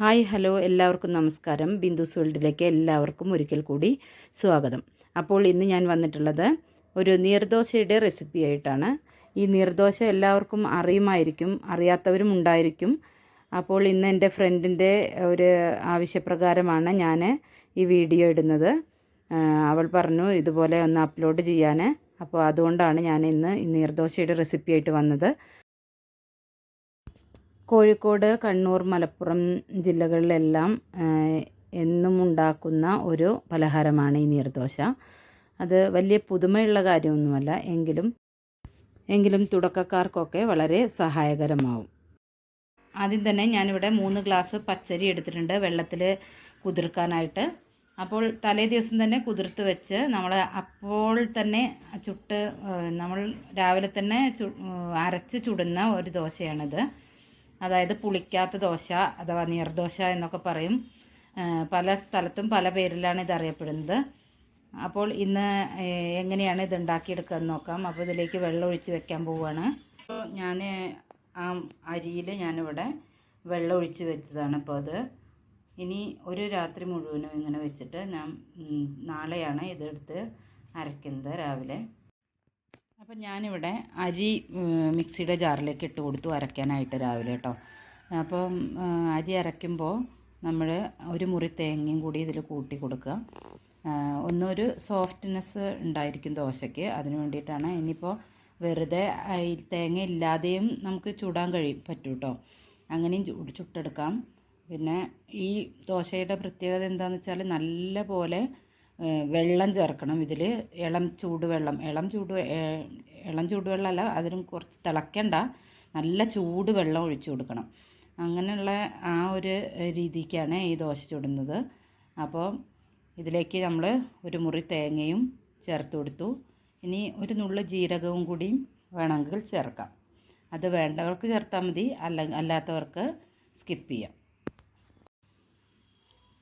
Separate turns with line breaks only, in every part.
Hi hello എല്ലാവർക്കും നമസ്കാരം. ബിന്ദുസ് വേൾഡിലേക്ക് എല്ലാവർക്കും ഒരിക്കൽ കൂടി സ്വാഗതം. അപ്പോൾ ഇന്ന് ഞാൻ വന്നിട്ടുള്ളത് ഒരു നീർദോശയുടെ റെസിപ്പി ആയിട്ടാണ്. ഈ നീർദോശ എല്ലാവർക്കും അറിയുമായിരിക്കും അറിയാത്തവരും ഉണ്ടായിരിക്കും. അപ്പോൾ ഇന്ന് എന്റെ ഫ്രണ്ടിന്റെ ഒരു ആവശ്യപ്രകാരമാണ് ഞാൻ ഈ വീഡിയോ ഇടുന്നത്. അവൾ പറഞ്ഞു ഇതുപോലെ ഒന്ന് അപ്ലോഡ് ചെയ്യാൻ അപ്പോൾ അതുകൊണ്ടാണ് ഞാൻ ഇന്ന് ഈ നീർദോശയുടെ റെസിപ്പി ആയിട്ട് വന്നത്. കോഴിക്കോട് കണ്ണൂർ മലപ്പുറം ജില്ലകളിലെല്ലാം എന്നും ഉണ്ടാക്കുന്ന ഒരു പലഹാരമാണ് ഈ നീർദോശ. അത് വലിയ പുതുമയുള്ള കാര്യമൊന്നുമല്ല എങ്കിലും എങ്കിലും തുടക്കക്കാർക്കൊക്കെ വളരെ സഹായകരമാവും. ആദ്യം തന്നെ ഞാനിവിടെ മൂന്ന് ഗ്ലാസ് പച്ചരി എടുത്തിട്ടുണ്ട് വെള്ളത്തിൽ കുതിർക്കാനായിട്ട്. അപ്പോൾ തലേ ദിവസം തന്നെ കുതിർത്ത് വെച്ച് നമ്മൾ അപ്പോൾ തന്നെ ചുട്ട് നമ്മൾ രാവിലെ തന്നെ അരച്ച് ചുടുന്ന ഒരു ദോശയാണിത്. അതായത് പുളിക്കാത്ത ദോശ അഥവാ നീർദോശ എന്നൊക്കെ പറയും. പല സ്ഥലത്തും പല പേരിലാണ് ഇത് അറിയപ്പെടുന്നത് അപ്പോൾ ഇന്ന് എങ്ങനെയാണ് ഇത് ഉണ്ടാക്കിയെടുക്കുക നോക്കാം. അപ്പോൾ ഇതിലേക്ക് വെള്ളം ഒഴിച്ച് വെക്കാൻ പോവുകയാണ്. അപ്പോൾ ഞാൻ ആ അരിയിൽ ഞാനിവിടെ വെള്ളം ഒഴിച്ച് വെച്ചതാണ് അപ്പോൾ അത്. ഇനി ഒരു രാത്രി മുഴുവനും ഇങ്ങനെ വെച്ചിട്ട് ഞാൻ നാളെയാണ് ഇതെടുത്ത് അരയ്ക്കുന്നത് രാവിലെ. അപ്പം ഞാനിവിടെ അരി മിക്സിയുടെ ജാറിലേക്ക് ഇട്ട് കൊടുത്തു അരയ്ക്കാനായിട്ട് രാവിലെ കേട്ടോ അപ്പം അരി അരയ്ക്കുമ്പോൾ നമ്മൾ ഒരു മുറി തേങ്ങയും കൂടി ഇതിൽ കൂട്ടി കൊടുക്കുക. ഒന്നൊരു സോഫ്റ്റ്നെസ് ഉണ്ടായിരിക്കും ദോശയ്ക്ക്. അതിന് വേണ്ടിയിട്ടാണ് ഇനിയിപ്പോൾ വെറുതെ തേങ്ങ ഇല്ലാതെയും നമുക്ക് ചൂടാൻ കഴിയും പറ്റും കേട്ടോ അങ്ങനെയും ചൂട് ചുട്ടെടുക്കാം. പിന്നെ ഈ ദോശയുടെ പ്രത്യേകത എന്താണെന്ന് വെച്ചാൽ നല്ല പോലെ വെള്ളം ചേർക്കണം. ഇതിൽ ഇളം ചൂടുവെള്ളം. ഇളം ചൂട് ഇളം ചൂടുവെള്ളമല്ല അതിനും കുറച്ച് തിളയ്ക്കണ്ട നല്ല ചൂട് വെള്ളം ഒഴിച്ചു കൊടുക്കണം. അങ്ങനെയുള്ള ആ ഒരു രീതിക്കാണ് ഈ ദോശ ചുടുന്നത്. അപ്പോൾ ഇതിലേക്ക് നമ്മൾ ഒരു മുറി തേങ്ങയും ചേർത്ത് കൊടുത്തു. ഇനി ഒരു നുള്ളു ജീരകവും കൂടി വേണമെങ്കിൽ ചേർക്കാം. അത് വേണ്ടവർക്ക് ചേർത്താൽ മതി അല്ല അല്ലാത്തവർക്ക് സ്കിപ്പ് ചെയ്യാം.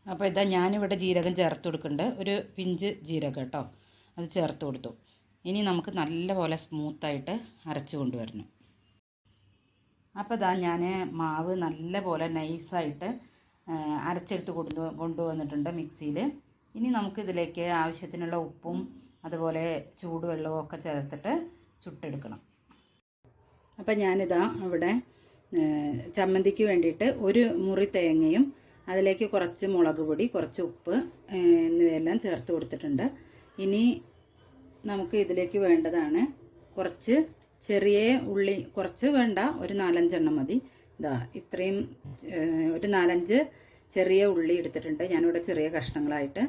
അപ്പോൾ ഇതാ ഞാനിവിടെ ജീരകം ചേർത്ത് കൊടുക്കുന്നുണ്ട്. ഒരു പിഞ്ച് ജീരകം കേട്ടോ. അത് ചേർത്ത് കൊടുത്തു. ഇനി നമുക്ക് നല്ലപോലെ സ്മൂത്തായിട്ട് അരച്ച് കൊണ്ടുവരണം. അപ്പോൾ ഇതാ ഞാൻ മാവ് നല്ലപോലെ നൈസായിട്ട് അരച്ചെടുത്ത് കൊണ്ടു കൊണ്ടുവന്നിട്ടുണ്ട് മിക്സിയിൽ ഇനി നമുക്ക് ഇതിലേക്ക് ആവശ്യത്തിനുള്ള ഉപ്പും അതുപോലെ ചൂടുവെള്ളവും ഒക്കെ ചേർത്തിട്ട് ചുട്ടെടുക്കണം. അപ്പം ഞാനിതാ അവിടെ ചമ്മന്തിക്ക് വേണ്ടിയിട്ട് ഒരു മുറി തേങ്ങയും അതിലേക്ക് കുറച്ച് മുളക് പൊടി കുറച്ച് ഉപ്പ് എന്നിവയെല്ലാം ചേർത്ത് കൊടുത്തിട്ടുണ്ട്. ഇനി നമുക്ക് ഇതിലേക്ക് വേണ്ടതാണ് കുറച്ച് ചെറിയ ഉള്ളി കുറച്ച് വേണ്ട ഒരു നാലഞ്ചെണ്ണം മതി. ഇതാ ഇത്രയും ഒരു നാലഞ്ച് ചെറിയ ഉള്ളി എടുത്തിട്ടുണ്ട്. ഞാനിവിടെ ചെറിയ കഷ്ണങ്ങളായിട്ട്.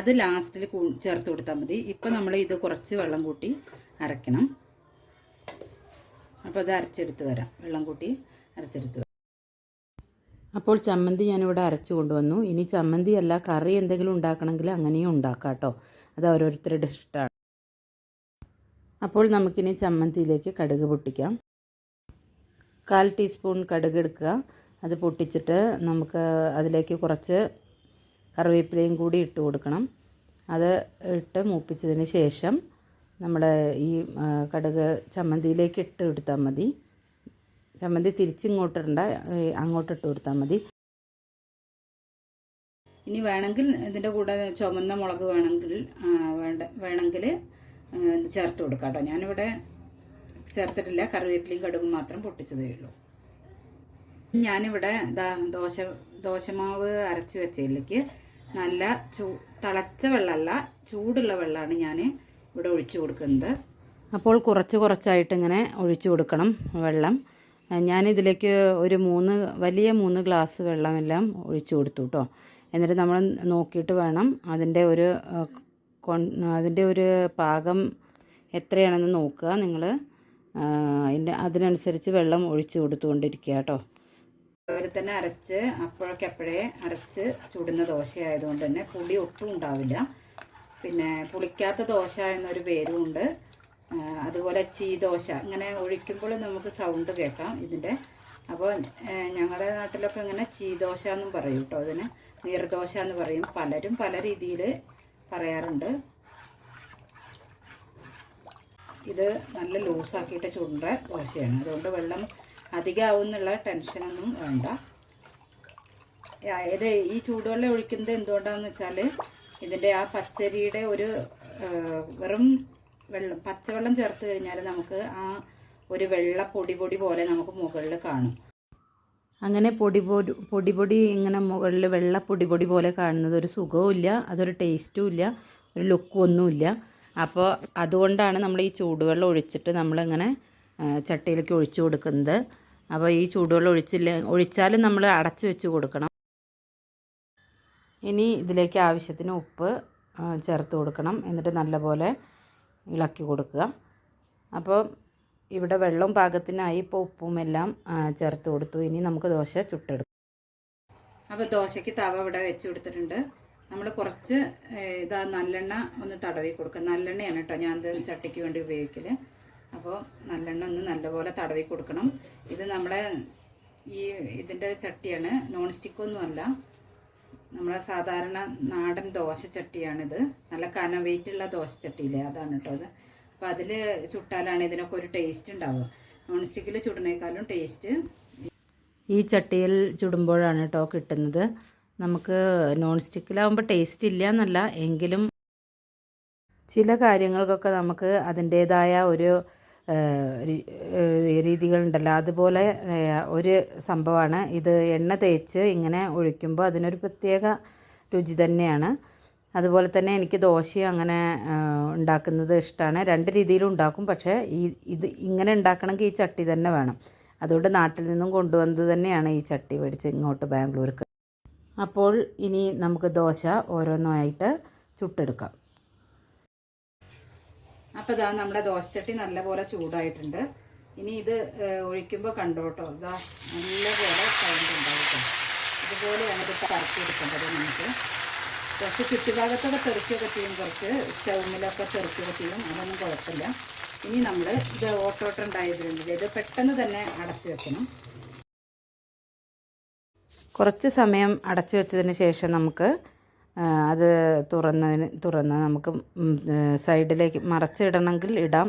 അത് ലാസ്റ്റിൽ ചേർത്ത് കൊടുത്താൽ മതി. ഇപ്പം നമ്മൾ ഇത് കുറച്ച് വെള്ളം കൂട്ടി അരയ്ക്കണം. അപ്പോൾ അത് അരച്ചെടുത്ത് വരാം. വെള്ളം കൂട്ടി അരച്ചെടുത്ത് അപ്പോൾ ചമ്മന്തി ഞാനിവിടെ അരച്ചു കൊണ്ടുവന്നു. ഇനി ചമ്മന്തി അല്ല കറി എന്തെങ്കിലും ഉണ്ടാക്കണമെങ്കിൽ അങ്ങനെയും ഉണ്ടാക്കാം കേട്ടോ അത് ഓരോരുത്തരുടെ ഇഷ്ടമാണ് അപ്പോൾ നമുക്കിനി ചമ്മന്തിയിലേക്ക് കടുക് പൊട്ടിക്കാം. കാൽ ടീസ്പൂൺ കടുക് എടുക്കുക. അത് പൊട്ടിച്ചിട്ട് നമുക്ക് അതിലേക്ക് കുറച്ച് കറിവേപ്പിലയും കൂടി ഇട്ട് കൊടുക്കണം. അത് ഇട്ട് മൂപ്പിച്ചതിന് ശേഷം നമ്മുടെ ഈ കടുക് ചമ്മന്തിയിലേക്ക് ഇട്ട് കൊടുത്താൽ മതി. ചമ്മന്തി തിരിച്ചിങ്ങോട്ടിടണ്ട അങ്ങോട്ടിട്ട് കൊടുത്താൽ മതി. ഇനി വേണമെങ്കിൽ ഇതിന്റെ കൂടെ ചുമന്ന മുളക് വേണമെങ്കിൽ വേണ്ട വേണമെങ്കിൽ ചേർത്ത് കൊടുക്കാം കേട്ടോ. ഞാനിവിടെ ചേർത്തിട്ടില്ല. കറിവേപ്പിലയും കടുകും മാത്രം പൊട്ടിച്ചതേ ഉള്ളൂ. ഞാനിവിടെ ദോശ ദോശമാവ് അരച്ച് വെച്ചതിലേക്ക് നല്ല ചൂ തിളച്ച വെള്ളമല്ല ചൂടുള്ള വെള്ളമാണ് ഞാൻ ഇവിടെ ഒഴിച്ചു കൊടുക്കുന്നത്. അപ്പോൾ കുറച്ച് കുറച്ചായിട്ട് ഇങ്ങനെ ഒഴിച്ചു കൊടുക്കണം വെള്ളം. ഞാനിതിലേക്ക് ഒരു മൂന്ന് വലിയ മൂന്ന് ഗ്ലാസ് വെള്ളമെല്ലാം ഒഴിച്ചു കൊടുത്തു കേട്ടോ എന്നിട്ട് നമ്മൾ നോക്കിയിട്ട് വേണം അതിന്റെ ഒരു അതിന്റെ ഒരു പാകം എത്രയാണെന്ന് നോക്കുക. നിങ്ങൾ അതിന്റെ അതിനനുസരിച്ച് വെള്ളം ഒഴിച്ചു കൊടുത്തുകൊണ്ടിരിക്കുക കേട്ടോ അവർ തന്നെ അരച്ച് അപ്പോഴൊക്കെ അപ്പോഴേ അരച്ച് ചുടുന്ന ദോശ ആയതുകൊണ്ട് തന്നെ പുളി ഒട്ടും ഉണ്ടാവില്ല. പിന്നെ പുളിക്കാത്ത ദോശ എന്നൊരു പേരും ഉണ്ട് ആ, അതുപോലെ ചീദോശ ഇങ്ങനെ ഒഴിക്കുമ്പോൾ നമുക്ക് സൗണ്ട് കേൾക്കാം ഇതിന്റെ അപ്പോൾ ഞങ്ങളുടെ നാട്ടിലൊക്കെ ഇങ്ങനെ ചീദോശ എന്നും പറയും കേട്ടോ അതിന്. നീർദോശ എന്ന് പറയും. പലരും പല രീതിയിൽ പറയാറുണ്ട്. ഇത് നല്ല ലൂസാക്കിയിട്ട് ചുണ്ട ദോശയാണ്. അതുകൊണ്ട് വെള്ളം അധികമാവുന്നുള്ള ടെൻഷനൊന്നും വേണ്ട. ഇത് ഈ ചൂടുവെള്ളം ഒഴിക്കുന്നത് എന്തുകൊണ്ടാണെന്ന് വെച്ചാൽ ഇതിന്റെ ആ പച്ചരിയുടെ ഒരു വെറും വെള്ളം പച്ചവെള്ളം ചേർത്ത് കഴിഞ്ഞാൽ നമുക്ക് ആ ഒരു വെള്ള പൊടി പൊടി പോലെ നമുക്ക് മുകളിൽ കാണും. അങ്ങനെ പൊടി പൊടി പൊടി പൊടി ഇങ്ങനെ മുകളിൽ വെള്ള പൊടി പൊടി പോലെ കാണുന്നത് ഒരു സുഖവും ഇല്ല അതൊരു ടേസ്റ്റും ഇല്ല ഒരു ലുക്കും ഒന്നുമില്ല അപ്പോൾ അതുകൊണ്ടാണ് നമ്മൾ ഈ ചൂടുവെള്ളം ഒഴിച്ചിട്ട് നമ്മളിങ്ങനെ ചട്ടിയിലേക്ക് ഒഴിച്ചു കൊടുക്കുന്നത്. അപ്പോൾ ഈ ചൂടുവെള്ളം ഒഴിച്ചില്ല ഒഴിച്ചാലും നമ്മൾ അടച്ചു വെച്ച് കൊടുക്കണം. ഇനി ഇതിലേക്ക് ആവശ്യത്തിന് ഉപ്പ് ചേർത്ത് കൊടുക്കണം. എന്നിട്ട് നല്ലപോലെ ഇളക്കി കൊടുക്കുക. അപ്പോൾ ഇവിടെ വെള്ളം പാകത്തിനായി ഇപ്പോൾ ഉപ്പും എല്ലാം ചേർത്ത് കൊടുത്തു. ഇനി നമുക്ക് ദോശ ചുട്ടെടുക്കാം. അപ്പോൾ ദോശയ്ക്ക് തവ ഇവിടെ വെച്ച് കൊടുത്തിട്ടുണ്ട്. നമ്മൾ കുറച്ച് ഇതാ നല്ലെണ്ണ ഒന്ന് തടവി കൊടുക്കുക. നല്ലെണ്ണയാണ് കേട്ടോ ഞാൻ ഇത് ചട്ടിക്ക് വേണ്ടി ഉപയോഗിക്കൽ അപ്പോൾ നല്ലെണ്ണ ഒന്ന് നല്ലപോലെ തടവി കൊടുക്കണം. ഇത് നമ്മുടെ ഈ ഇതിന്റെ ചട്ടിയാണ് നോൺ സ്റ്റിക്കൊന്നും അല്ല നമ്മളെ സാധാരണ നാടൻ ദോശ ചട്ടിയാണിത് നല്ല കന വെയിറ്റുള്ള ദോശ ചട്ടിയില്ലേ അതാണ് കേട്ടോ അത്. അപ്പോൾ അതിൽ ചുട്ടാലാണ് ഇതിനൊക്കെ ഒരു ടേസ്റ്റ് ഉണ്ടാവുക. നോൺ സ്റ്റിക്കിൽ ചുടുന്നേക്കാളും ടേസ്റ്റ് ഈ ചട്ടിയിൽ ചുടുമ്പോഴാണ് കേട്ടോ കിട്ടുന്നത്. നമുക്ക് നോൺ സ്റ്റിക്കിലാവുമ്പോൾ ടേസ്റ്റ് ഇല്ല എന്നല്ല എങ്കിലും ചില കാര്യങ്ങൾക്കൊക്കെ നമുക്ക് അതിന്റേതായ ഒരു രീതികളുണ്ടല്ലോ. അതുപോലെ ഒരു സംഭവമാണ്. ഇത് എണ്ണ തേച്ച് ഇങ്ങനെ ഒഴിക്കുമ്പോൾ അതിനൊരു പ്രത്യേക രുചി തന്നെയാണ്. അതുപോലെ തന്നെ എനിക്ക് ദോശയും അങ്ങനെ ഉണ്ടാക്കുന്നത് ഇഷ്ടമാണ്. രണ്ട് രീതിയിലും ഉണ്ടാക്കും. പക്ഷേ ഈ ഇത് ഇങ്ങനെ ഉണ്ടാക്കണമെങ്കിൽ ഈ ചട്ടി തന്നെ വേണം. അതുകൊണ്ട് നാട്ടിൽ നിന്നും കൊണ്ടുവന്നത് തന്നെയാണ് ഈ ചട്ടി മേടിച്ച് ഇങ്ങോട്ട് ബാംഗ്ലൂർക്ക്. അപ്പോൾ ഇനി നമുക്ക് ദോശ ഓരോന്നായിട്ട് ചുട്ടെടുക്കാം. അപ്പോൾ ഇതാ നമ്മുടെ ദോശച്ചട്ടി നല്ലപോലെ ചൂടായിട്ടുണ്ട്. ഇനി ഇത് ഒഴിക്കുമ്പോൾ കണ്ടോട്ടോ. ഇതാ നല്ലപോലെ സൗണ്ട് ഉണ്ടാവും ട്ടോ. ഇതുപോലെയാണ് ഇത് കറക്കിയെടുക്കേണ്ടത് നമുക്ക്. കുറച്ച് ചുറ്റുഭാഗത്തൊക്കെ തെറിച്ചൊക്കെ ചെയ്യും കുറച്ച് സ്റ്റൗമിലൊക്കെ തെറിച്ചൊക്കെ ചെയ്യും. അതൊന്നും കുഴപ്പമില്ല. ഇനി നമ്മൾ ഇത് ഓട്ടോട്ടം ഉണ്ടായതിലുണ്ട്. ഇത് പെട്ടെന്ന് തന്നെ അടച്ചു വെക്കണം. കുറച്ച് സമയം അടച്ചു വെച്ചതിന് ശേഷം നമുക്ക് അത് തുറന്നതിന് തുറന്ന് നമുക്ക് സൈഡിലേക്ക് മറച്ചിടണമെങ്കിൽ ഇടാം.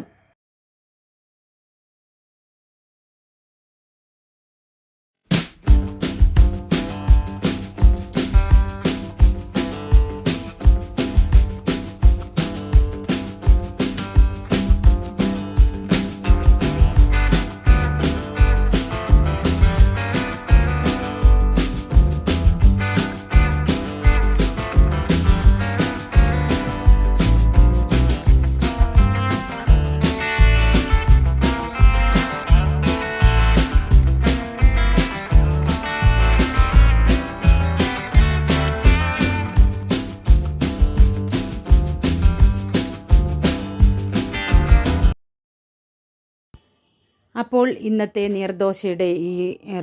അപ്പോൾ ഇന്നത്തെ നീർദോശയുടെ ഈ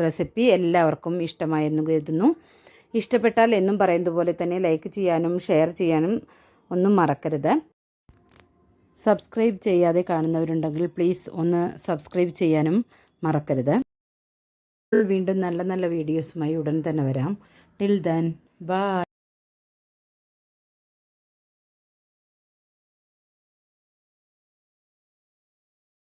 റെസിപ്പി എല്ലാവർക്കും ഇഷ്ടമായെന്ന് കരുതുന്നു. ഇഷ്ടപ്പെട്ടാൽ എന്നും പറയുന്നത് പോലെ തന്നെ ലൈക്ക് ചെയ്യാനും ഷെയർ ചെയ്യാനും ഒന്നും മറക്കരുത്. സബ്സ്ക്രൈബ് ചെയ്യാതെ കാണുന്നവരുണ്ടെങ്കിൽ പ്ലീസ് ഒന്ന് സബ്സ്ക്രൈബ് ചെയ്യാനും മറക്കരുത്. വീണ്ടും നല്ല നല്ല വീഡിയോസുമായി ഉടൻ തന്നെ വരാം. Till then bye.